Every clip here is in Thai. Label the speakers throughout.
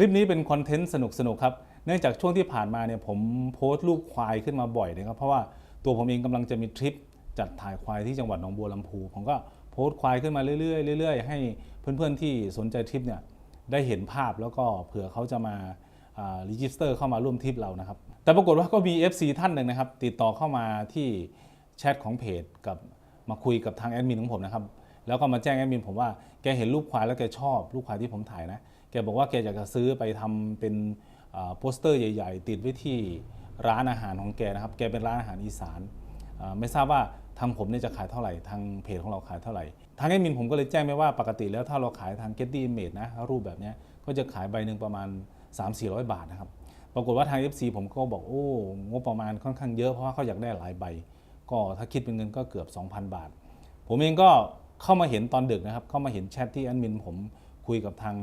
Speaker 1: ลิปนี้เป็นคอนเทนต์สนุกๆครับ เนื่องจากช่วงที่ผ่านมาเนี่ยผมโพสต์รูปควายขึ้นมาบ่อยนะครับ เพราะว่าตัวผมเองกำลังจะมีทริปจัดถ่ายควายที่จังหวัดหนองบัวลำพู ผมก็โพสต์ควายขึ้นมาเรื่อยๆเรื่อยๆให้เพื่อนๆที่สนใจทริปเนี่ยได้เห็นภาพแล้วก็เผื่อเขาจะมารีจิสเตอร์เข้ามาร่วมทริปเรานะครับ แต่ปรากฏว่าก็มี FC ท่านหนึ่งนะครับ ติดต่อเข้ามาที่แชทของเพจกับมาคุยกับทางแอดมินของผมนะครับ แล้วก็มาแจ้งแอดมินผมว่าแกเห็นรูปควายแล้วแกชอบรูปควายที่ผมถ่ายนะ แกบอกว่าแกอยากจะซื้อไปทำเป็นโปสเตอร์ใหญ่ ๆ ติดไว้ที่ร้านอาหารของแกนะครับ แกเป็นร้านอาหารอีสานไม่ทราบว่าทางผมเนี่ยจะขายเท่าไหร่ทางเพจของเราขายเท่าไหร่ ทางแอดมินผมก็เลยแจ้งไปว่าปกติแล้วถ้าเราขายทาง Getty Image นะรูปแบบเนี้ยก็จะขายใบหนึ่งประมาณ 3-400 บาทนะครับปรากฏว่าทาง FC ผมก็บอกโอ้งบประมาณค่อนข้างเยอะเพราะว่าเขาอยากได้หลายใบ ก็ถ้าคิดเป็นเงินก็เกือบ 2,000 บาท ผมเองก็เข้ามาเห็นตอนดึกนะครับ เข้ามาเห็นแชทที่แอดมินผมคุยกับทาง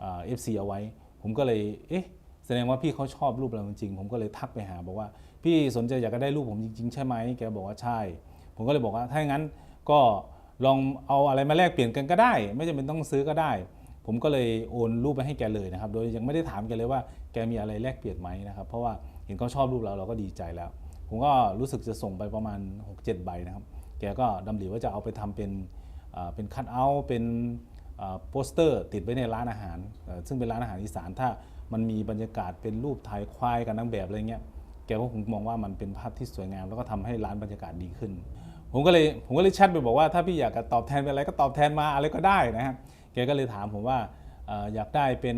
Speaker 1: เอฟซีเอาไว้ ผมก็เลยเอ๊ะแสดงว่าพี่เขาชอบรูปเราจริงๆผมก็เลยทักไปหาบอกว่า พี่สนใจอยากจะได้รูปผมจริง ๆ ใช่ไหมแกบอกว่าใช่ ผมก็เลยบอกว่าถ้าอย่างนั้นก็ลองเอาอะไรมาแลกเปลี่ยนกันก็ได้ ไม่จำเป็นต้องซื้อก็ได้ ผมก็เลยโอนรูปไปให้แกเลยนะครับ โดยยังไม่ได้ถามแกเลยว่าแกมีอะไรแลกเปลี่ยนไหมนะครับ เพราะว่าเห็นเขาชอบรูปเราเราก็ดีใจแล้ว ผมก็รู้สึกจะส่งไปประมาณ 6-7 ใบนะครับ แกก็ดำริว่าจะเอาไปทำเป็นเป็นคัตเอาท์เป็น โปสเตอร์ติดไว้ในร้านอาหาร ซึ่งเป็นร้านอาหารอีสานถ้ามันมีบรรยากาศเป็นรูปถ่ายควายกับนางแบบอะไรเงี้ยแกก็คงมองว่ามันเป็นภาพที่สวยงาม แล้วก็ทำให้ร้านบรรยากาศดีขึ้น ผมก็เลยผมก็เลยแชทไปบอกว่าถ้าพี่อยากจะตอบแทนเป็นอะไรก็ตอบแทนมาอะไรก็ได้นะครับแกก็เลยถามผมว่าอยากได้เป็น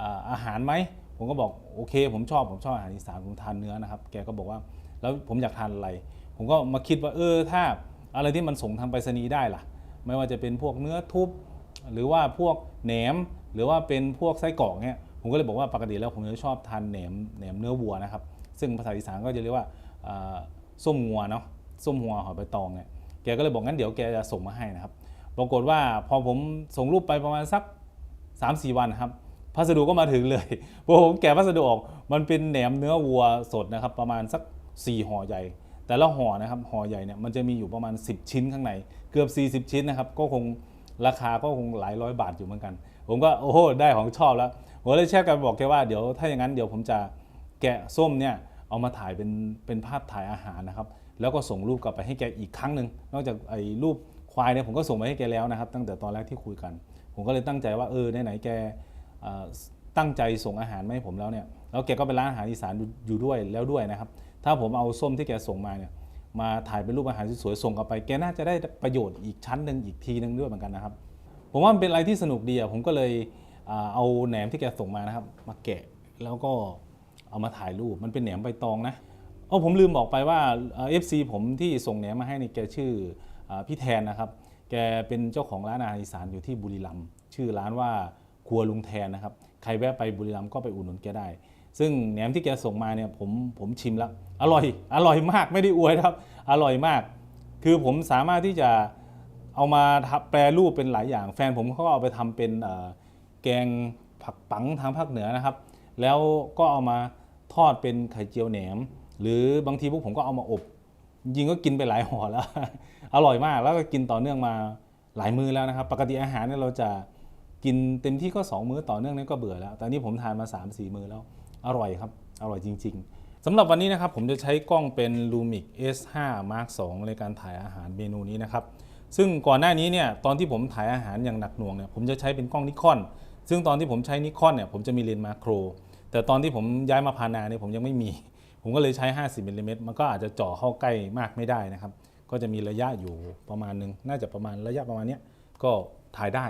Speaker 1: อาอาหารไหมผมก็บอกโอเค ผมชอบผมชอบอาหารอีสานผมทานเนื้อนะครับ แกก็บอกว่าแล้วผมอยากทานอะไร ผมก็มาคิดว่าเออถ้าอะไรที่มันส่งทางไปรษณีย์ได้ล่ะ ไม่ว่าจะเป็นพวกเนื้อทุบ หรือว่าพวกแหนม หรือว่าเป็นพวกไส้กรอกเนี่ยผมก็เลยบอกว่าปกติแล้วผมจะชอบทานแหนมแหนมเนื้อวัวนะครับ ซึ่งภาษาอีสานก็จะเรียกว่าส้มงัวเนาะส้มหัวหอยใบตองเนี่ยแกก็เลยบอกงั้นเดี๋ยวแกจะส่งมาให้นะครับ ปรากฏว่าพอผมส่งรูปไปประมาณสัก 3-4 วันครับพัสดุก็มาถึงเลยพอผมแกะพัสดุออกมันเป็นแหนมเนื้อวัวสดนะครับ ประมาณสัก 4ห่อใหญ่ แต่ละห่อนะครับห่อใหญ่เนี่ยมันจะมีอยู่ประมาณ 10 ชิ้นข้างใน เกือบ 40 ชิ้นนะครับ ก็คง ราคาก็คงหลายร้อยบาทอยู่เหมือนกัน ผมก็โอ้โหได้ของชอบแล้วผมเลยแชทกันบอกแกว่าเดี๋ยวถ้าอย่างนั้นเดี๋ยวผมจะแกะส้มเนี่ยเอามาถ่ายเป็นเป็นภาพถ่ายอาหารนะครับ แล้วก็ส่งรูปกลับไปให้แกอีกครั้งหนึ่งนอกจากไอ้รูปควายเนี่ยผมก็ส่งไปให้แกแล้วนะครับ ตั้งแต่ตอนแรกที่คุยกัน ผมก็เลยตั้งใจว่าเออไหนๆแกตั้งใจส่งอาหารมาให้ผมแล้วเนี่ยแล้วแกก็เป็นร้านอาหารอีสานอยู่ด้วยแล้วด้วยนะครับ ถ้าผมเอาส้มที่แกส่งมาเนี่ย มาถ่ายเป็นรูปอาหารสวยๆส่งกลับไป แกน่าจะได้ประโยชน์อีกชั้นหนึ่งอีกทีหนึงด้วยเหมือนกันนะครับ ผมว่ามันเป็นอะไรที่สนุกดีอะผมก็เลยเอาแหนมที่แกส่งมานะครับ มาแกะแล้วก็เอามาถ่ายรูปมันเป็นแหนมใบตองนะเออผมลืมบอกไปว่าเอฟซีผมที่ส่งแหนมมาให้นี่แกชื่ออพี่แทนนะครับ แกเป็นเจ้าของร้านอาหารอีสานอยู่ที่บุรีรัมย์ชื่อร้านว่าครัวลุงแทนนะครับ ใครแวะไปบุรีรัมย์ก็ไปอุดหนุนแกได้ ซึ่งแหนมที่แกส่งมาเนี่ยผมผมชิมแล้ว อร่อย อร่อยมากไม่ได้อวยนะครับ อร่อยมาก คือผมสามารถที่จะเอามาแปรรูปเป็นหลายอย่าง แฟนผมเขาก็เอาไปทำเป็นแกงผักปังทางภาคเหนือนะครับ แล้วก็เอามาทอดเป็นไข่เจียวแหนม หรือบางทีพวกผมก็เอามาอบจริงก็กินไปหลายห่อแล้ว อร่อยมากแล้วก็กินต่อเนื่องมาหลายมื้อแล้วนะครับ ปกติอาหารเนี่ยเราจะกินเต็มที่ก็ 2 มื้อต่อเนื่องนี่ก็เบื่อแล้วแต่นี่ผมทานมา 3-4 มื้อแล้ว อร่อยครับ อร่อยจริง ๆสำหรับวันนี้นะครับผมจะใช้กล้องเป็น Lumix S5 Mark II ในการถ่ายอาหารเมนูนี้นะครับซึ่งก่อนหน้านี้เนี่ยตอนที่ผมถ่ายอาหารอย่างหนักหน่วงเนี่ยผมจะใช้เป็นกล้องนิคอนซึ่งตอนที่ผมใช้นิคอนเนี่ยผมจะมีเลนส์มาโคร แต่ตอนที่ผมย้ายมาพานาเนี่ยผมยังไม่มี ผมก็เลยใช้ 50มิลลิเมตรมันก็อาจจะเจ่อเข้าใกล้มากไม่ได้นะครับ ก็จะมีระยะอยู่ประมาณหนึง น่าจะประมาณระยะประมาณเนี้ยก็ถ่ายได้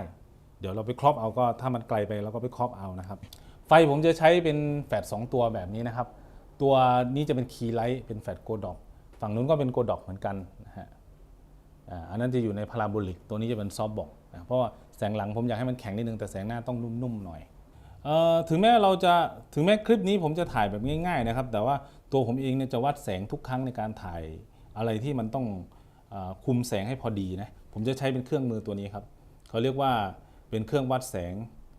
Speaker 1: เดี๋ยวเราไปครอปเอาก็ถ้ามันไกลไปเราก็ไปครอปเอานะครับ ไฟผมจะใช้เป็นแฟลช2ตัวแบบนี้นะครับ ตัวนี้จะเป็นคีย์ไลท์เป็นแฟลชโกดอกฝั่งนู้นก็เป็นโกดอกเหมือนกันนะฮะอันนั้นจะอยู่ในพาราโบลิก ตัวนี้จะเป็นซอฟบอกนะเพราะว่าแสงหลังผมอยากให้มันแข็งนิดนึง แต่แสงหน้าต้องนุ่มๆหน่อยออถึงแม้เราจะถึงแม้คลิปนี้ผมจะถ่ายแบบง่ายๆนะครับ แต่ว่าตัวผมเองเนี่ยจะวัดแสงทุกครั้งในการถ่ายอะไรที่มันต้องอคุมแสงให้พอดีนะผมจะใช้เป็นเครื่องมือตัวนี้ครับเขาเรียกว่าเป็นเครื่องวัดแสง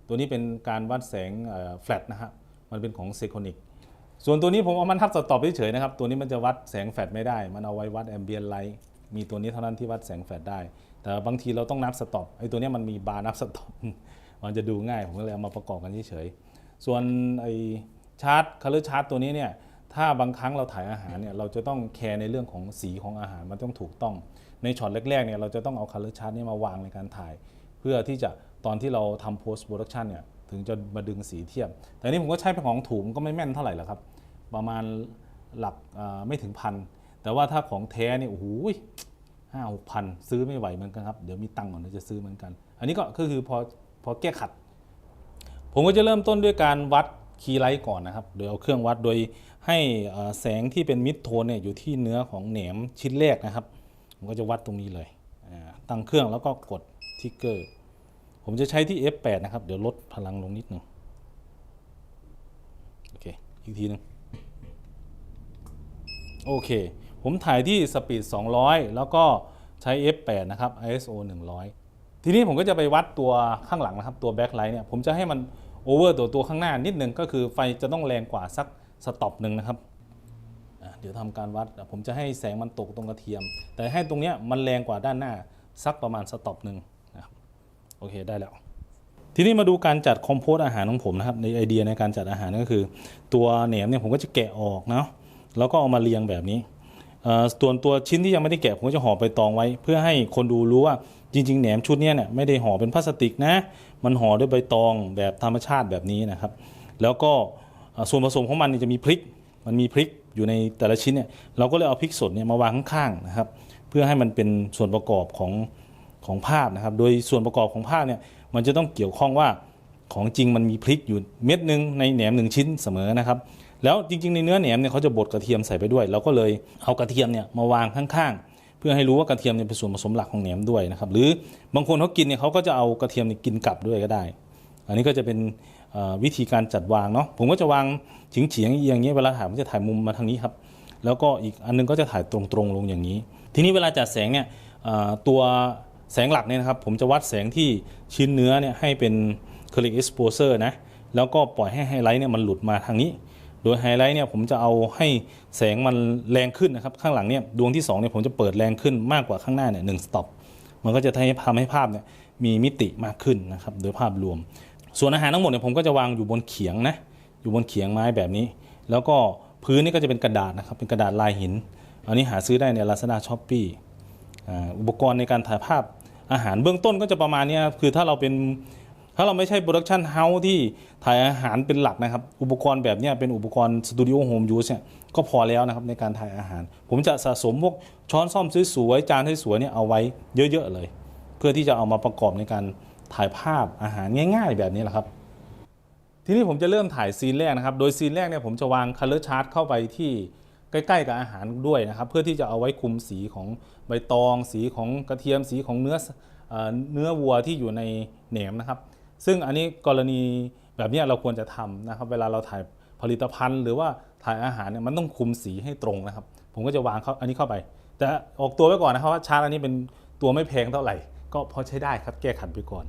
Speaker 1: ตัวนี้เป็นการวัดแสงแฟลตนะฮะมันเป็นของเซโคนิกส่วนตัวนี้ผมเอามันทับสต็อปเฉยๆนะครับ ตัวนี้มันจะวัดแสงแฟลชไม่ได้ มันเอาไว้วัดแอมเบียนไลท์มีตัวนี้เท่านั้นที่วัดแสงแฟลชได้ แต่บางทีเราต้องนับสต็อปไอ้ตัวนี้มันมีบาร์นับสต็อปมันจะดูง่ายผมก็เลยเอามาประกอบกันเฉยๆส่วนไอ้ชาร์ตคัลเลอร์ชาร์ตตัวนี้เนี่ยถ้าบางครั้งเราถ่ายอาหารเนี่ยเราจะต้องแคร์ในเรื่องของสีของอาหารมันต้องถูกต้อง ในช็อตแรกๆเนี่ยเราจะต้องเอาคัลเลอร์ชาร์ตนี้มาวางในการถ่าย เพื่อที่จะ ตอนที่เราทำ post production เนี่ยถึงจะมาดึงสีเทียบ แต่นี่ผมก็ใช้เป็นของถูกมันก็ไม่แม่นเท่าไหร่หรอกครับ ประมาณหลักไม่ถึงพัน แต่ว่าถ้าของแท้เนี่ยโอ้โหห้าหกพันซื้อไม่ไหวเหมือนกันครับ เดี๋ยวมีตังค์ก่อนจะซื้อเหมือนกัน อันนี้ก็คือพอพอแก้ขัด ผมก็จะเริ่มต้นด้วยการวัดคีย์ไลท์ก่อนนะครับ โดยเอาเครื่องวัดโดยให้แสงที่เป็นมิดโทนเนี่ยอยู่ที่เนื้อของแหนมชิ้นแรกนะครับ ผมก็จะวัดตรงนี้เลย ตั้งเครื่องแล้วก็กดทิกเกอร์ ผมจะใช้ที่ F8 นะครับ เดี๋ยวลดพลังลงนิดหนึ่งโอเค อีกทีหนึงโอเค ผมถ่ายที่สปีด 200 แล้วก็ใช้ F8 นะครับ ISO 100 ทีนี้ผมก็จะไปวัดตัวข้างหลังนะครับ ตัวแบ็คไลท์เนี่ย ผมจะให้มันโอเวอร์ตัวตัวข้างหน้านิดหนึ่งก็คือไฟจะต้องแรงกว่าสักสต็อปหนึ่งนะครับเดี๋ยวทำการวัด ผมจะให้แสงมันตกตรงกระเทียม แต่ให้ตรงเนี้ยมันแรงกว่าด้านหน้าสักประมาณสต็อปหนึ่ง โอเคได้แล้ว ทีนี้มาดูการจัดคอมโพสอาหารของผมนะครับ ในไอเดียในการจัดอาหารก็คือ ตัวแหนมเนี่ยผมก็จะแกะออกเนาะแล้วก็เอามาเรียงแบบนี้ส่วนตัวชิ้นที่ยังไม่ได้แกะผมก็จะห่อไปตองไว้ เพื่อให้คนดูรู้ว่าจริง ๆแหนมชุดนี้เนี่ยไม่ได้ห่อเป็นพลาสติกนะ มันห่อด้วยใบตองแบบธรรมชาติแบบนี้นะครับ แล้วก็ส่วนผสมของมันจะมีพริก มันมีพริกอยู่ในแต่ละชิ้นเนี่ยเราก็เลยเอาพริกสดเนี่ยมาวางข้างๆนะครับ เพื่อให้มันเป็นส่วนประกอบของ ของภาพนะครับ โดยส่วนประกอบของภาพเนี่ยมันจะต้องเกี่ยวข้องว่าของจริงมันมีพริกอยู่เม็ดหนึ่งในแหนมหนึ่งชิ้นเสมอนะครับแล้วจริงๆในเนื้อแหนมเนี่ยเขาจะบดกระเทียมใส่ไปด้วย เราก็เลยเอากระเทียมเนี่ยมาวางข้างๆ เพื่อให้รู้ว่ากระเทียมเนี่ยเป็นส่วนผสมหลักของแหนมด้วยนะครับหรือบางคนเขากินเนี่ยเขาก็จะเอากระเทียมเนี่ยกินกลับด้วยก็ได้ อันนี้ก็จะเป็นวิธีการจัดวางเนาะผมก็จะวางเฉียงๆอย่างเงี้ยเวลาถ่ายผมจะถ่ายมุมมาทางนี้ครับแล้วก็อีกอันนึงก็จะถ่ายตรงๆลงอย่างนี้ ทีนี้เวลาจัดแสงเนี่ยตัว แสงหลักเนี่ยนะครับผมจะวัดแสงที่ชิ้นเนื้อเนี่ยให้เป็น c o l o r exposure นะแล้วก็ปล่อยให้ไฮไลท์เนี่ยมันหลุดมาทางนี้ โดยไฮไลท์เนี่ยผมจะเอาให้แสงมันแรงขึ้นนะครับข้างหลังเนี่ยดวงที่2เนี่ยผมจะเปิดแรงขึ้นมากกว่าข้างหน้าเนี่ยหนึ่งสต็อปมันก็จะทำให้ทำให้ภาพเนี่ยมีมิติมากขึ้นนะครับโดยภาพรวม ส่วนอาหารทั้งหมดเนี่ยผมก็จะวางอยู่บนเขียงนะอยู่บนเขียงไม้แบบนี้ แล้วก็พื้นนี่ก็จะเป็นกระดาษนะครับเป็นกระดาษลายหิน อันนี้หาซื้อได้ใน Lazada s h o p e e อ่าอุปกรณ์ในการถ่ายภาพ อาหารเบื้องต้นก็จะประมาณนี้ครับคือถ้าเราเป็นถ้าเราไม่ใช่โปรดักชันเฮาส์ที่ถ่ายอาหารเป็นหลักนะครับ อุปกรณ์แบบนี้เป็นอุปกรณ์สตูดิโอโฮมยูสเนี่ยก็พอแล้วนะครับในการถ่ายอาหาร ผมจะสะสมพวกช้อนซ่อมสวยๆจานสวยๆเนี่ยเอาไว้เยอะ ๆ เลย เพื่อที่จะเอามาประกอบในการถ่ายภาพอาหารง่าย ๆ แบบนี้แหละครับ ทีนี้ผมจะเริ่มถ่ายซีนแรกนะครับ โดยซีนแรกเนี่ยผมจะวาง color chart เข้าไปที่ ใกล้ๆกับอาหารด้วยนะครับ เพื่อที่จะเอาไว้คุมสีของใบตอง สีของกระเทียมสีของเนื้อเอเนื้อวัวที่อยู่ในแหนมนะครับ ซึ่งอันนี้กรณีแบบนี้เราควรจะทำนะครับ เวลาเราถ่ายผลิตภัณฑ์หรือว่าถ่ายอาหารเนี่ยมันต้องคุมสีให้ตรงนะครับ ผมก็จะวางเขาอันนี้เข้าไป แต่ออกตัวไว้ก่อนนะครับว่าชาร์ตอันนี้เป็นตัวไม่แพงเท่าไหร่ ก็พอใช้ได้ครับแก้ขัดไปก่อน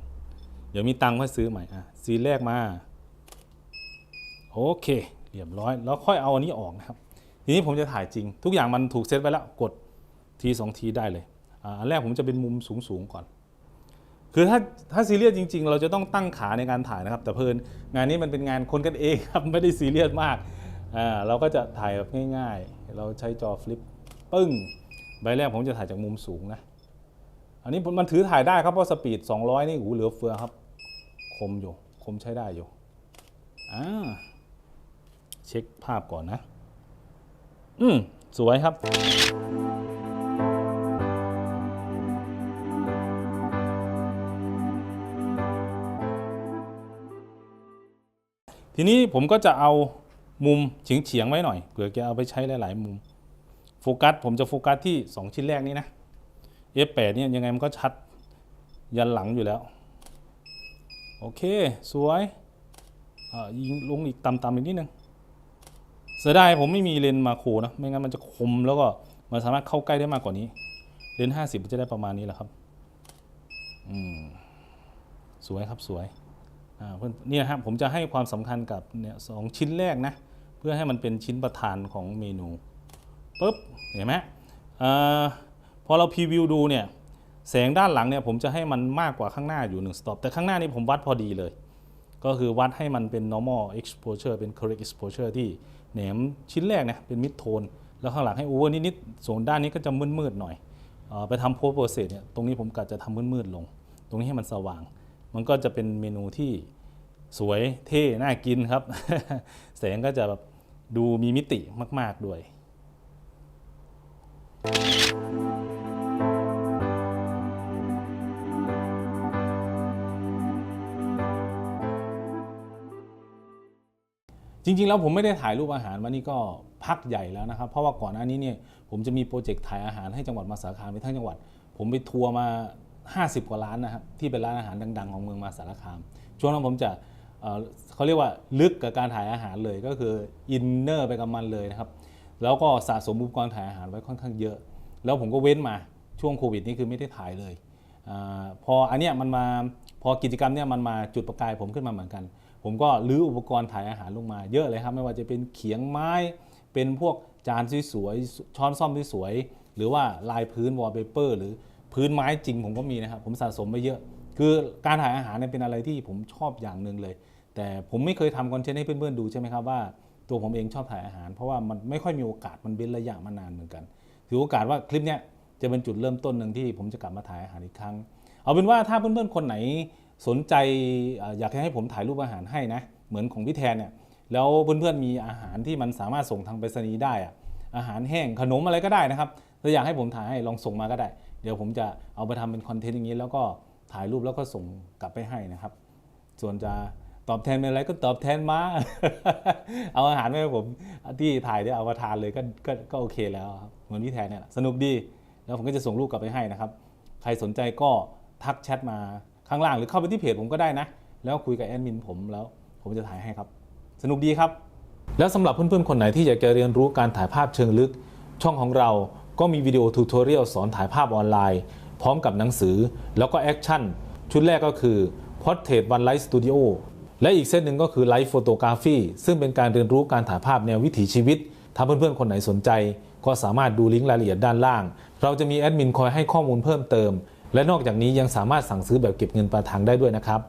Speaker 1: เดี๋ยวมีตังค์ค่อยซื้อใหม่อะซีแรกมาโอเคเรียบร้อย แล้วค่อยเอาอันนี้ออกนะครับ ทีนี้ผมจะถ่ายจริง ทุกอย่างมันถูกเซตไว้แล้วกดทีสองทีได้เลยอันแรกผมจะเป็นมุมสูงๆก่อน คือถ้าถ้าซีเรียสจริง ๆ เราจะต้องตั้งขาในการถ่ายนะครับ แต่เพลินงานนี้มันเป็นงานคนกันเองครับไม่ได้ซีเรียสมากเราก็จะถ่ายแบบง่าย ๆ เราใช้จอฟลิปปึ้งใบแรกผมจะถ่ายจากมุมสูงนะอันนี้มันถือถ่ายได้ครับเพราะสปีด 200 นี่หูเหลือเฟือครับ คมอยู่ คมใช้ได้อยู่อ่าเช็คภาพก่อนนะ อืมสวยครับ ทีนี้ผมก็จะเอามุมเฉียงๆไว้หน่อยเผื่อแกเอาไปใช้หลาย ๆ มุม โฟกัสผมจะโฟกัสที่ 2 ชิ้นแรกนี้นะ F8 เนี่ยยังไงมันก็ชัดยันหลังอยู่แล้ว โอเค สวยอ่ายิงลงอีกต่ำๆอีกนิดนึง เสียดายผมไม่มีเลนส์มาโครนะไม่งั้นมันจะคมแล้วก็มันสามารถเข้าใกล้ได้มากกว่านี้ เลนส์50มันจะได้ประมาณนี้แหละครับอืมสวยครับสวยอ่าเพื่อนนี่ยครับผมจะให้ความสำคัญกับเนี่ยสองชิ้นแรกนะ เพื่อให้มันเป็นชิ้นประธานของเมนูปุ๊บเห็นไหมอ่าพอเราพรีวิวดูเนี่ยแสงด้านหลังเนี่ยผมจะให้มันมากกว่าข้างหน้าอยู่1 stop แต่ข้างหน้านี่ผมวัดพอดีเลย ก็คือวัดให้มันเป็น normal exposure เป็น correct exposure ที่ แหนมชิ้นแรกเนี่ยเป็นมิดโทน แล้วข้างหลังให้โอเวอร์นิดๆส่วนด้านนี้ก็จะมืดๆหน่อยออไปทำ post process เนี่ยตรงนี้ผมกะจะทำมืดๆลง ตรงนี้ให้มันสว่าง มันก็จะเป็นเมนูที่สวยเท่น่ากินครับ แสงก็จะแบบดูมีมิติมาก ๆ ด้วย จริงๆ แล้วผมไม่ได้ถ่ายรูปอาหารมานี่ก็พักใหญ่แล้วนะครับ เพราะว่าก่อนหน้านี้เนี่ยผมจะมีโปรเจกต์ถ่ายอาหารให้จังหวัดมาสารคามไปทั้งจังหวัด ผมไปทัวร์มา 50 กว่าร้านนะครับที่เป็นร้านอาหารดัง ๆ ของเมืองมาสารคาม ช่วงนั้นผมจะเเขาเรียกว่าลึกกับการถ่ายอาหารเลยก็คืออินเนอร์ไปกับมันเลยนะครับแล้วก็สะสมอุปกรณ์ถ่ายอาหารไว้ค่อนข้างเยอะ แล้วผมก็เว้นมาช่วงโควิดนี่คือไม่ได้ถ่ายเลยอพออันเนี้ยมันมาพอกิจกรรมเนี้ยมันมาจุดประกายผมขึ้นมาเหมือนกัน ผมก็รื้ออุปกรณ์ถ่ายอาหารลงมาเยอะเลยครับ ไม่ว่าจะเป็นเขียงไม้ เป็นพวกจานสวยๆช้อนซ่อมสวยๆหรือว่าลายพื้นวอลเปเปอร์หรือพื้นไม้จริงผมก็มีนะครับ ผมสะสมไปเยอะ คือการถ่ายอาหารเนี่ยเป็นอะไรที่ผมชอบอย่างหนึ่งเลย แต่ผมไม่เคยทำคอนเทนต์ให้เพื่อนๆดูใช่ไหมครับว่าตัวผมเองชอบถ่ายอาหาร เพราะว่ามันไม่ค่อยมีโอกาสมันเป็นระยะมานานเหมือนกัน ถือโอกาสว่าคลิปเนี้ยจะเป็นจุดเริ่มต้นหนึ่งที่ผมจะกลับมาถ่ายอาหารอีกครั้ง เอาเป็นว่าถ้าเพื่อนๆคนไหน สนใจอยากให้ผมถ่ายรูปอาหารให้นะ เหมือนของพี่แทนเนี่ยแล้วเพื่อนๆมีอาหารที่มันสามารถส่งทางไปรษณีย์ได้อะอาหารแห้งขนมอะไรก็ได้นะครับถ้าอยากให้ผมถ่ายให้ลองส่งมาก็ได้ เดี๋ยวผมจะเอาไปทำเป็นคอนเทนต์อย่างนี้ แล้วก็ถ่ายรูปแล้วก็ส่งกลับไปให้นะครับ ส่วนจะตอบแทนเป็นอะไรก็ตอบแทนมา เอาอาหารมาให้ผมที่ถ่ายได้เอามาทานเลยก็ก็ก็โอเคแล้วครับเหมือนพี่แทนเนี่ยสนุกดี แล้วผมก็จะส่งรูปกลับไปให้นะครับ ใครสนใจก็ทักแชทมา ข้างล่างหรือเข้าไปที่เพจผมก็ได้นะ แล้วคุยกับแอดมินผมแล้ว ผมจะถ่ายให้ครับ สนุกดีครับ แล้วสำหรับเพื่อนๆคนไหนที่อยากจะเรียนรู้การถ่ายภาพเชิงลึก ช่องของเราก็มีวิดีโอทูตอเรียลสอนถ่ายภาพออนไลน์ พร้อมกับหนังสือ แล้วก็แอคชั่นชุดแรกก็คือ Portrait One Light Studio และอีกเส้นหนึ่งก็คือ Light Photography ซึ่งเป็นการเรียนรู้การถ่ายภาพแนววิถีชีวิตถ้าเพื่อนๆ คนไหนสนใจ ก็สามารถดูลิงก์รายละเอียดด้านล่าง เราจะมีแอดมินคอยให้ข้อมูลเพิ่มเติม และนอกจากนี้ยังสามารถสั่งซื้อแบบเก็บเงินปลายทางได้ด้วยนะครับ